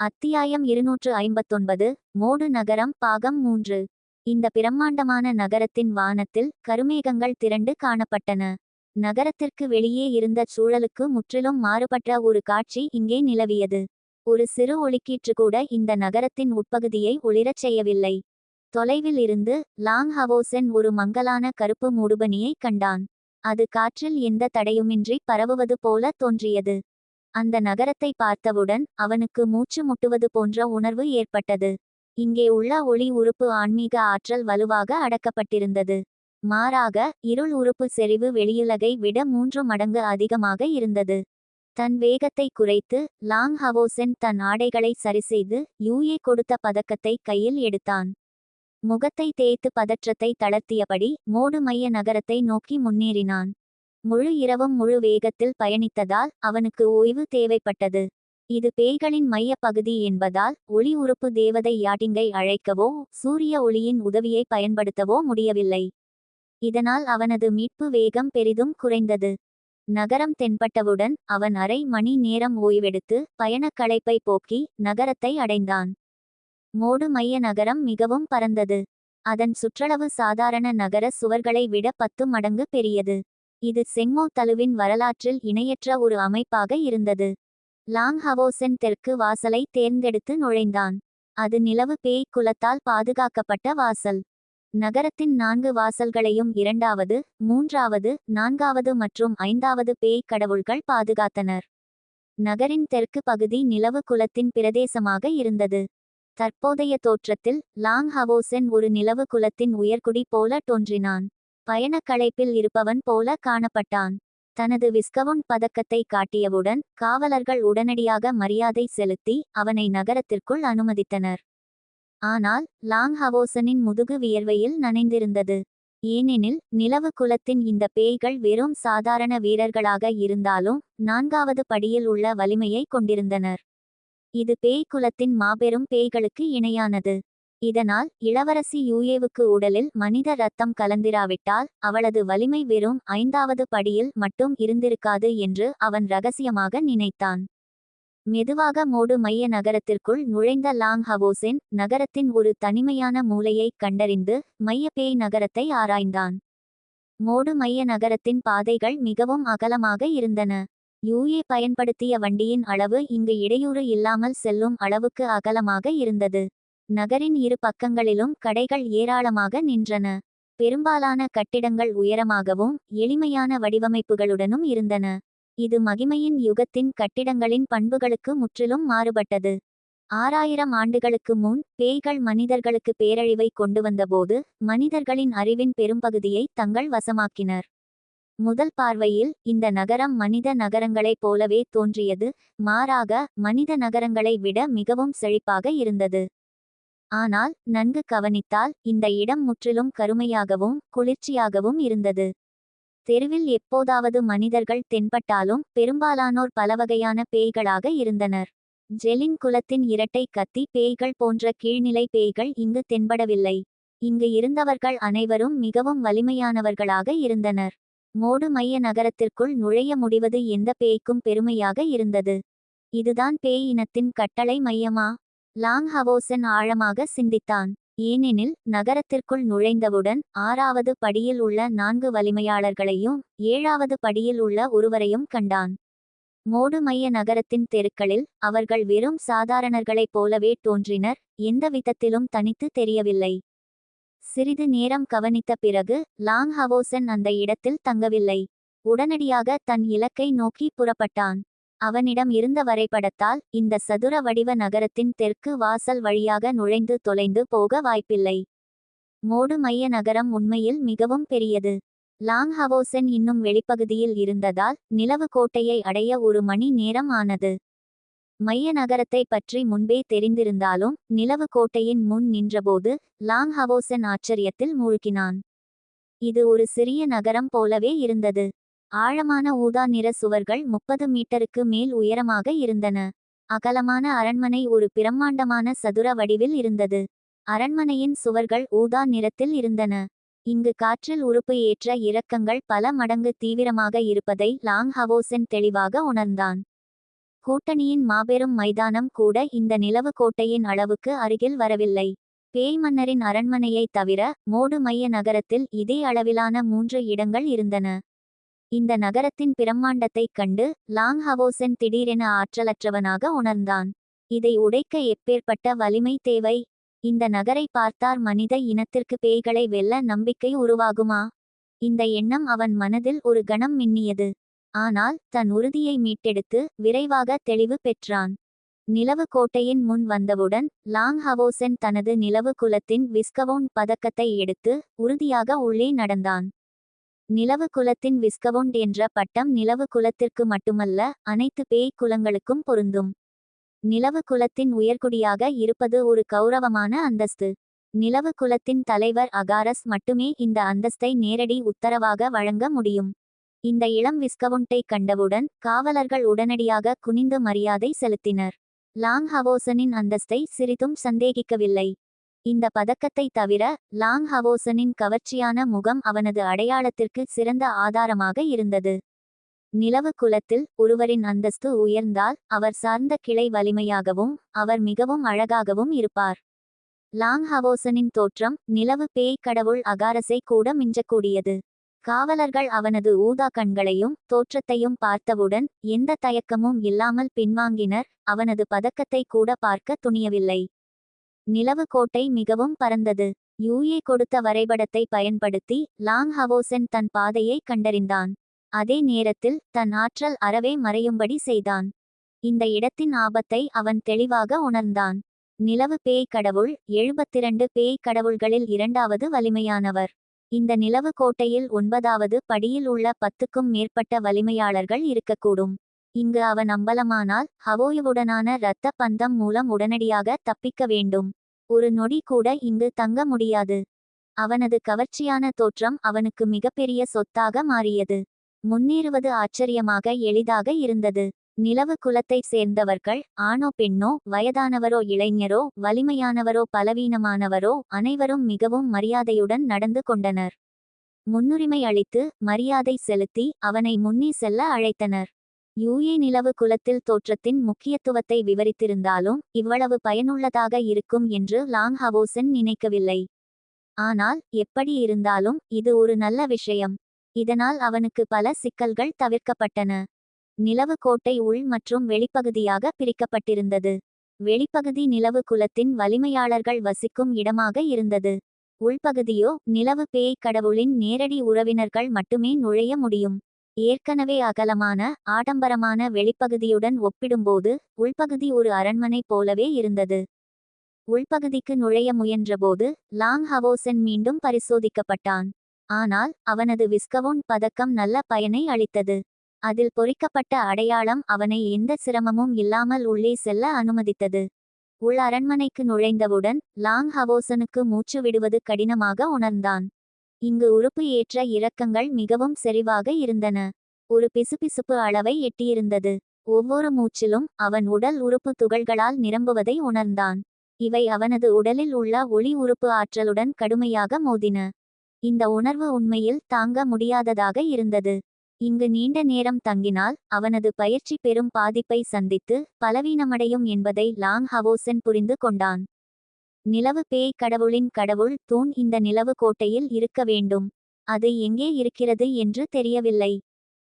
அத்தியாயம் இருநூற்று ஐம்பத்தொன்பது மோடு நகரம் பாகம் மூன்று. இந்த பிரம்மாண்டமான நகரத்தின் வானத்தில் கருமேகங்கள் திரண்டு காணப்பட்டன. நகரத்திற்கு வெளியே இருந்த சூழலுக்கு முற்றிலும் மாறுபட்ட ஒரு காட்சி இங்கே நிலவியது. ஒரு சிறு ஒளிக்கீற்று கூட இந்த நகரத்தின் உட்பகுதியை ஒளிரச் செய்யவில்லை. தொலைவில் இருந்து லாங் ஹவோசென் ஒரு மங்கலான கருப்பு மூடுபனியை கண்டான். அது காற்றில் எந்த தடையுமின்றி பரவுவது போல தோன்றியது. அந்த நகரத்தை பார்த்தவுடன் அவனுக்கு மூச்சு முட்டுவது போன்ற உணர்வு ஏற்பட்டது. இங்கே உள்ள ஒளி உறுப்பு ஆன்மீக ஆற்றல் வலுவாக அடக்கப்பட்டிருந்தது. மாறாக இருள் உறுப்பு செறிவு வெளியுலகை விட மூன்று மடங்கு அதிகமாக இருந்தது. தன் வேகத்தை குறைத்து லாங் ஹவோசென் தன் ஆடைகளை சரிசெய்து யூஏ கொடுத்த பதக்கத்தை கையில் எடுத்தான். முகத்தை தேய்த்து பதற்றத்தை தளர்த்தியபடி மோடு மைய நகரத்தை நோக்கி முன்னேறினான். முழு இரவும் முழு வேகத்தில் பயணித்ததால் அவனுக்கு ஓய்வு தேவைப்பட்டது. இது பேய்களின் மைய பகுதி என்பதால் ஒளி உறுப்பு தேவதை யாட்டிங்கை அழைக்கவோ சூரிய ஒளியின் உதவியை பயன்படுத்தவோ முடியவில்லை. இதனால் அவனது மீட்பு வேகம் பெரிதும் குறைந்தது. நகரம் தென்பட்டவுடன் அவன் அரை மணி நேரம் ஓய்வெடுத்து பயணக் களைப்பை போக்கி நகரத்தை அடைந்தான். மோடு மைய நகரம் மிகவும் பரந்தது. அதன் சுற்றளவு சாதாரண நகர சுவர்களை விட பத்து மடங்கு பெரியது. இது செங்கோ தலுவின் வரலாற்றில் இணையற்ற ஒரு அமைப்பாக இருந்தது. லாங் ஹவோசென் தெற்கு வாசலை தேர்ந்தெடுத்து நுழைந்தான். அது நிலவு பேய் குலத்தால் பாதுகாக்கப்பட்ட வாசல். நகரத்தின் நான்கு வாசல்களையும் இரண்டாவது மூன்றாவது நான்காவது மற்றும் ஐந்தாவது பேய் கடவுள்கள் பாதுகாத்தனர். நகரின் தெற்கு பகுதி நிலவு குலத்தின் பிரதேசமாக இருந்தது. தற்போதைய தோற்றத்தில் லாங் ஹவோசென் ஒரு நிலவு குலத்தின் உயர்குடி போல தோன்றினான். பயணக் களைப்பில் இருப்பவன் போல காணப்பட்டான். தனது விஸ்கவுண்ட் பதக்கத்தை காட்டியவுடன் காவலர்கள் உடனடியாக மரியாதை செலுத்தி அவனை நகரத்திற்குள் அனுமதித்தனர். ஆனால் லாங் ஹவோசனின் முதுகு வியர்வையில் நனைந்திருந்தது. ஏனெனில் நிலவு குலத்தின் இந்த பேய்கள் வெறும் சாதாரண வீரர்களாக இருந்தாலும் நான்காவது படியில் உள்ள வலிமையை கொண்டிருந்தனர். இது பேய் குலத்தின் மாபெரும் பேய்களுக்கு இணையானது. இதனால் இளவரசி யூஏவுக்கு உடலில் மனித ரத்தம் கலந்திராவிட்டால் அவளது வலிமை வெறும் ஐந்தாவது படியில் மட்டும் இருந்திருக்காது என்று அவன் ரகசியமாக நினைத்தான். மெதுவாக மோடு மைய நகரத்திற்குள் நுழைந்த லாங் ஹவோசென் நகரத்தின் ஒரு தனிமையான மூலையை கண்டறிந்து மைய பேய் நகரத்தை ஆராய்ந்தான். மோடு மைய நகரத்தின் பாதைகள் மிகவும் அகலமாக இருந்தன. யூஏ பயன்படுத்திய வண்டியின் அளவு இங்கு இடையூறு இல்லாமல் செல்லும் அளவுக்கு அகலமாக இருந்தது. நகரின் இரு பக்கங்களிலும் கடைகள் ஏராளமாக நின்றன. பெரும்பாலான கட்டிடங்கள் உயரமாகவும் எளிமையான வடிவமைப்புகளுடனும் இருந்தன. இது மகிமையின் யுகத்தின் கட்டிடங்களின் பண்புகளுக்கு முற்றிலும் மாறுபட்டது. ஆறாயிரம் ஆண்டுகளுக்கு முன் பேய்கள் மனிதர்களுக்கு பேரழிவை கொண்டு வந்தபோது மனிதர்களின் அறிவின் பெரும்பகுதியை தங்கள் வசமாக்கினர். முதல் பார்வையில் இந்த நகரம் மனித நகரங்களைப் போலவே தோன்றியது மாறாக மனித நகரங்களை விட மிகவும் செழிப்பாக இருந்தது. ஆனால் நன்கு கவனித்தால் இந்த இடம் முற்றிலும் கருமையாகவும் குளிர்ச்சியாகவும் இருந்தது. தெருவில் எப்போதாவது மனிதர்கள் தென்பட்டாலும் பெரும்பாலானோர் பலவகையான பேய்களாக இருந்தனர். ஜெலின் குலத்தின் இரட்டை கத்தி பேய்கள் போன்ற கீழ்நிலை பேய்கள் இங்கு தென்படவில்லை. இங்கு இருந்தவர்கள் அனைவரும் மிகவும் வலிமையானவர்களாக இருந்தனர். மோடு மைய நகரத்திற்குள் நுழைய முடிவது எந்த பேய்க்கும் பெருமையாக இருந்தது. இதுதான் பேய் இனத்தின் கட்டளை மையமா? லாங் ஹவோசன் ஆழமாக சிந்தித்தான். ஏனெனில் நகரத்திற்குள் நுழைந்தவுடன் ஆறாவது படியில் உள்ள நான்கு வலிமையாளர்களையும் ஏழாவது படியில் உள்ள ஒருவரையும் கண்டான். மோடு மைய நகரத்தின் தெருக்களில் அவர்கள் வெறும் சாதாரணர்களைப் போலவே தோன்றினர் எந்த விதத்திலும் தனித்து தெரியவில்லை. சிறிது நேரம் கவனித்த பிறகு லாங் ஹவோசன் அந்த இடத்தில் தங்கவில்லை. உடனடியாக தன் இலக்கை நோக்கி புறப்பட்டான். அவனிடம் இருந்த வரைபடத்தால் இந்த சதுர வடிவ நகரத்தின் தெற்கு வாசல் வழியாக நுழைந்து தொலைந்து போக வாய்ப்பில்லை. மோடு மைய நகரம் உண்மையில் மிகவும் பெரியது. லாங் ஹவோசன் இன்னும் வெளிப்பகுதியில் இருந்ததால் நிலவு கோட்டையை அடைய ஒரு மணி நேரம் ஆனது. மைய நகரத்தை பற்றி முன்பே தெரிந்திருந்தாலும் நிலவு கோட்டையின் முன் நின்றபோது லாங் ஹவோசன் ஆச்சரியத்தில் மூழ்கினான். இது ஒரு சிறிய நகரம் போலவே இருந்தது. ஆழமான ஊதா நிற சுவர்கள் முப்பது மீட்டருக்கு மேல் உயரமாக இருந்தன. அகலமான அரண்மனை ஒரு பிரம்மாண்டமான சதுர வடிவில் இருந்தது. அரண்மனையின் சுவர்கள் ஊதா நிறத்தில் இருந்தன. இங்கு காற்றில் உறுப்பு ஏற்ற இறக்கங்கள் பல மடங்கு தீவிரமாக இருப்பதை லாங் ஹவோசென் தெளிவாக உணர்ந்தான். கூட்டணியின் மாபெரும் மைதானம் கூட இந்த நிலவு கோட்டையின் அளவுக்கு அருகில் வரவில்லை. பேய் மன்னரின் அரண்மனையை தவிர மோடு மைய நகரத்தில் இதே அளவிலான மூன்று இடங்கள் இருந்தன. இந்த நகரத்தின் பிரம்மாண்டத்தைக் கண்டு லாங் ஹவோசென் திடீரென ஆற்றலற்றவனாக உணர்ந்தான். இதை உடைக்க எப்பேற்பட்ட வலிமை தேவை? இந்த நகரை பார்த்தார் மனித இனத்திற்கு பேய்களை வெல்ல நம்பிக்கை உருவாகுமா? இந்த எண்ணம் அவன் மனதில் ஒரு கணம் மின்னியது. ஆனால் தன் உறுதியை மீட்டெடுத்து விரைவாக தெளிவு பெற்றான். நிலவு கோட்டையின் முன் வந்தவுடன் லாங் ஹவோசென் தனது நிலவு குலத்தின் விஸ்கவோன் பதக்கத்தை எடுத்து உறுதியாக உள்ளே நடந்தான். நிலவு குலத்தின் விஸ்கவுண்ட் என்ற பட்டம் நிலவு குலத்திற்கு மட்டுமல்ல அனைத்து பேய் குலங்களுக்கும் பொருந்தும். நிலவு குலத்தின் உயர்குடியாக இருப்பது ஒரு கௌரவமான அந்தஸ்து. நிலவு குலத்தின் தலைவர் அகாரஸ் மட்டுமே இந்த அந்தஸ்தை நேரடி உத்தரவாக வழங்க முடியும். இந்த இளம் விஸ்கவுண்டை கண்டவுடன் காவலர்கள் உடனடியாக குனிந்து மரியாதை செலுத்தினர். லாங் ஹவோசனின் அந்தஸ்தை சிறிதும் சந்தேகிக்கவில்லை. இந்த பதக்கத்தை தவிர லாங் ஹவோசனின் கவர்ச்சியான முகம் அவனது அடையாளத்திற்கு சிறந்த ஆதாரமாக இருந்தது. நிலவு குலத்தில் ஒருவரின் அந்தஸ்து உயர்ந்தால் அவர் சார்ந்த கிளை வலிமையாகவும் அவர் மிகவும் அழகாகவும் இருப்பார். லாங் ஹவோசனின் தோற்றம் நிலவு பேய் கடவுள் அகாரஸை கூட மிஞ்சக்கூடியது. காவலர்கள் அவனது ஊதா கண்களையும் தோற்றத்தையும் பார்த்தவுடன் எந்த தயக்கமும் இல்லாமல் பின்வாங்கினர் அவனது பதக்கத்தை கூட பார்க்க துணியவில்லை. நிலவு கோட்டை மிகவும் பரந்தது. யூஏ கொடுத்த வரைபடத்தை பயன்படுத்தி லாங் ஹவோசென் தன் பாதையை கண்டறிந்தான். அதே நேரத்தில் தன் ஆற்றல் அறவே மறையும்படி செய்தான். இந்த இடத்தின் ஆபத்தை அவன் தெளிவாக உணர்ந்தான். நிலவு பேய் கடவுள் எழுபத்திரண்டு பேய் கடவுள்களில் இரண்டாவது வலிமையானவர். இந்த நிலவு கோட்டையில் ஒன்பதாவது படியில் உள்ள பத்துக்கும் மேற்பட்ட வலிமையாளர்கள் இருக்கக்கூடும். இங்கு அவன் அம்பலமானால் ஹவோயுவுடனான இரத்த பந்தம் மூலம் உடனடியாக தப்பிக்க வேண்டும். ஒரு நொடி கூட இங்கு தங்க முடியாது. அவனது கவர்ச்சியான தோற்றம் அவனுக்கு மிகப்பெரிய சொத்தாக மாறியது. முன்னேறுவது ஆச்சரியமாக எளிதாக இருந்தது. நிலவு குலத்தைச் சேர்ந்தவர்கள் ஆணோ பெண்ணோ வயதானவரோ இளைஞரோ வலிமையானவரோ பலவீனமானவரோ அனைவரும் மிகவும் மரியாதையுடன் நடந்து கொண்டனர். முன்னுரிமை அளித்து மரியாதை செலுத்தி அவனை முன்னே செல்ல அழைத்தனர். யூஏ நிலவு குலத்தில் தோற்றத்தின் முக்கியத்துவத்தை விவரித்திருந்தாலும் இவ்வளவு பயனுள்ளதாக இருக்கும் என்று லாங் ஹவோசன் நினைக்கவில்லை. ஆனால் எப்படி இருந்தாலும் இது ஒரு நல்ல விஷயம். இதனால் அவனுக்கு பல சிக்கல்கள் தவிர்க்கப்பட்டன. நிலவு கோட்டை உள் மற்றும் வெளிப்பகுதியாக பிரிக்கப்பட்டிருந்தது. வெளிப்பகுதி நிலவு குலத்தின் வலிமையாளர்கள் வசிக்கும் இடமாக இருந்தது. உள்பகுதியோ நிலவு பேய் கடவுளின் நேரடி உறவினர்கள் மட்டுமே நுழைய முடியும். ஏற்கனவே அகலமான ஆடம்பரமான வெளிப்பகுதியுடன் ஒப்பிடும்போது உள்பகுதி ஒரு அரண்மனை போலவே இருந்தது. உள்பகுதிக்கு நுழைய முயன்றபோது லாங் ஹவோசன் மீண்டும் பரிசோதிக்கப்பட்டான். ஆனால் அவனது விஸ்கவுன் பதக்கம் நல்ல பயனை அளித்தது. அதில் பொறிக்கப்பட்ட அடையாளம் அவனை எந்த சிரமமும் இல்லாமல் உள்ளே செல்ல அனுமதித்தது. உள் அரண்மனைக்கு நுழைந்தவுடன் லாங் ஹவோசனுக்கு மூச்சு விடுவது கடினமாக உணர்ந்தான். இங்கு உறுப்பு ஏற்ற இறக்கங்கள் மிகவும் செறிவாக இருந்தன. ஒரு பிசுபிசுப்பு அளவை எட்டியிருந்தது. ஒவ்வொரு மூச்சிலும் அவன் உடல் உறுப்பு துகள்களால் நிரம்புவதை உணர்ந்தான். இவை அவனது உடலில் உள்ள ஒளி உறுப்பு ஆற்றலுடன் கடுமையாக மோதின. இந்த உணர்வு உண்மையில் தாங்க முடியாததாக இருந்தது. இங்கு நீண்ட நேரம் தங்கினால் அவனது பயிற்சி பெரும் பாதிப்பை சந்தித்து பலவீனமடையும் என்பதை லாங் ஹவோசென் புரிந்து கொண்டான். நிலவு பேய் கடவுளின் கடவுள் தூண் இந்த நிலவு கோட்டையில் இருக்க வேண்டும். அது எங்கே இருக்கிறது என்று தெரியவில்லை.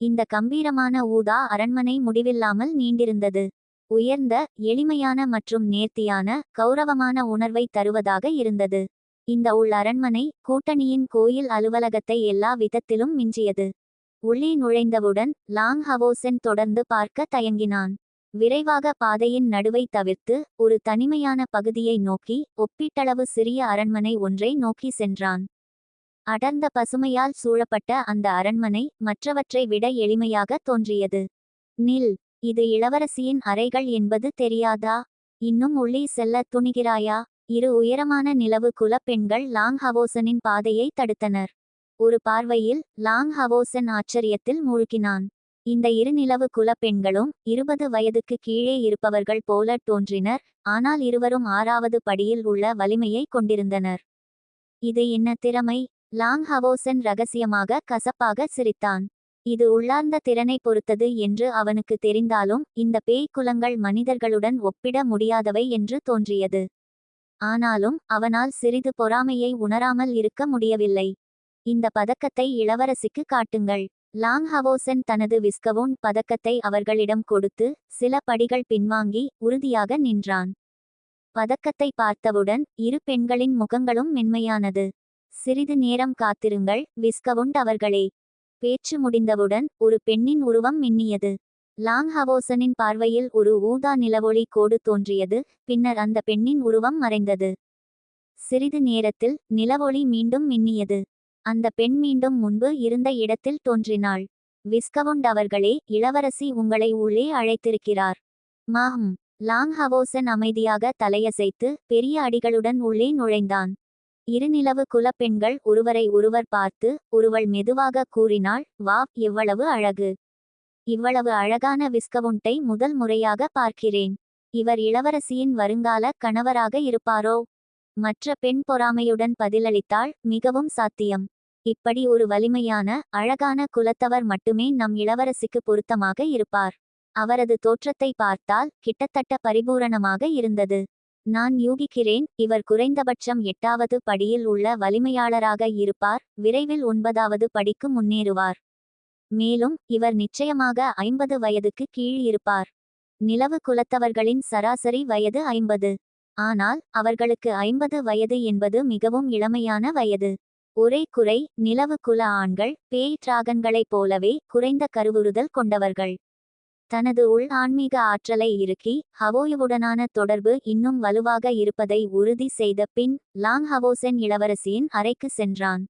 இந்த கம்பீரமான ஊதா அரண்மனை முடிவில்லாமல் நீண்டிருந்தது. உயர்ந்த எளிமையான மற்றும் நேர்த்தியான கௌரவமான உணர்வை தருவதாக இருந்தது. இந்த உள் அரண்மனை கூட்டணியின் கோயில் அலுவலகத்தை எல்லா விதத்திலும் மிஞ்சியது. உள்ளே நுழைந்தவுடன் லாங் ஹவோசென் தொடர்ந்து பார்க்க தயங்கினான். விரைவாக பாதையின் நடுவை தவிர்த்து ஒரு தனிமையான பகுதியை நோக்கி ஒப்பீட்டளவு சிறிய அரண்மனை ஒன்றை நோக்கி சென்றான். அடர்ந்த பசுமையால் சூழப்பட்ட அந்த அரண்மனை மற்றவற்றை விட எளிமையாக தோன்றியது. நில் இது இளவரசியின் அறைகள் என்பது தெரியாதா? இன்னும் உள்ளே செல்ல துணிகிறாயா? இரு உயரமான நிலவு குல பெண்கள் லாங் ஹவோசனின் பாதையை தடுத்தனர். ஒரு பார்வையில் லாங் ஹவோசன் ஆச்சரியத்தில் மூழ்கினான். இந்த இரு நிலவு பெண்களும் இருபது வயதுக்கு கீழே இருப்பவர்கள் போல தோன்றினர் ஆனால் இருவரும் ஆறாவது படியில் உள்ள வலிமையை கொண்டிருந்தனர். இது என்ன திறமை? லாங் ஹவோசன் ரகசியமாக கசப்பாக சிரித்தான். இது உள்ளார்ந்த திறனை பொறுத்தது என்று அவனுக்கு தெரிந்தாலும் இந்த பேய் குலங்கள் மனிதர்களுடன் ஒப்பிட முடியாதவை என்று தோன்றியது. ஆனாலும் அவனால் சிறிது பொறாமையை உணராமல் இருக்க முடியவில்லை. இந்த பதக்கத்தை இளவரசிக்கு காட்டுங்கள். லாங் ஹவோசன் தனது விஸ்கவுன் பதக்கத்தை அவர்களிடம் கொடுத்து சில படிகள் பின்வாங்கி உறுதியாக நின்றான். பதக்கத்தை பார்த்தவுடன் இரு பெண்களின் முகங்களும் மென்மையானது. சிறிது நேரம் காத்திருங்கள் விஸ்கவுண்ட் அவர்களே. பேச்சு முடிந்தவுடன் ஒரு பெண்ணின் உருவம் மின்னியது. லாங் ஹவோசனின் பார்வையில் ஒரு ஊதா நிலவொளி கோடு தோன்றியது பின்னர் அந்த பெண்ணின் உருவம் மறைந்தது. சிறிது நேரத்தில் நிலவொளி மீண்டும் மின்னியது. அந்த பெண் மீண்டும் முன்பு இருந்த இடத்தில் தோன்றினாள். விஸ்கவுண்ட் அவர்களே இளவரசி உங்களை உள்ளே அழைத்திருக்கிறார். மாஹம். லாங் ஹவோசன் அமைதியாக தலையசைத்து பெரிய அடிகளுடன் உள்ளே நுழைந்தான். இருநிலவு குலப்பெண்கள் ஒருவரை ஒருவர் பார்த்து ஒருவள் மெதுவாக கூறினாள் வா எவ்வளவு அழகு. இவ்வளவு அழகான விஸ்கவுண்டை முதல் முறையாக பார்க்கிறேன். இவர் இளவரசியின் வருங்கால கணவராக இருப்பாரோ? மற்ற பெண் பொறாமையுடன் பதிலளித்தாள் மிகவும் சாத்தியம். இப்படி ஒரு வலிமையான அழகான குலத்தவர் மட்டுமே நம் இளவரசிக்கு பொருத்தமாக இருப்பார். அவரது தோற்றத்தை பார்த்தால் கிட்டத்தட்ட பரிபூரணமாக இருந்தது. நான் யூகிக்கிறேன் இவர் குறைந்தபட்சம் எட்டாவது படியில் உள்ள வலிமையாளராக இருப்பார் விரைவில் ஒன்பதாவது படிக்கு முன்னேறுவார். மேலும் இவர் நிச்சயமாக ஐம்பது வயதுக்கு கீழ் இருப்பார். நிலவு குலத்தவர்களின் சராசரி வயது ஐம்பது. ஆனால் அவர்களுக்கு ஐம்பது வயது என்பது மிகவும் இளமையான வயது. ஒரே குறை நிலவு குல ஆண்கள் பேய் டிராகன்களைப் போலவே குறைந்த கருவுறுதல் கொண்டவர்கள். தனது உள் ஆன்மீக ஆற்றலை இறுக்கி ஹவோயுவுடனான தொடர்பு இன்னும் வலுவாக இருப்பதை உறுதி செய்த பின் லாங் ஹவோசென் இளவரசியின் அறைக்கு சென்றான்.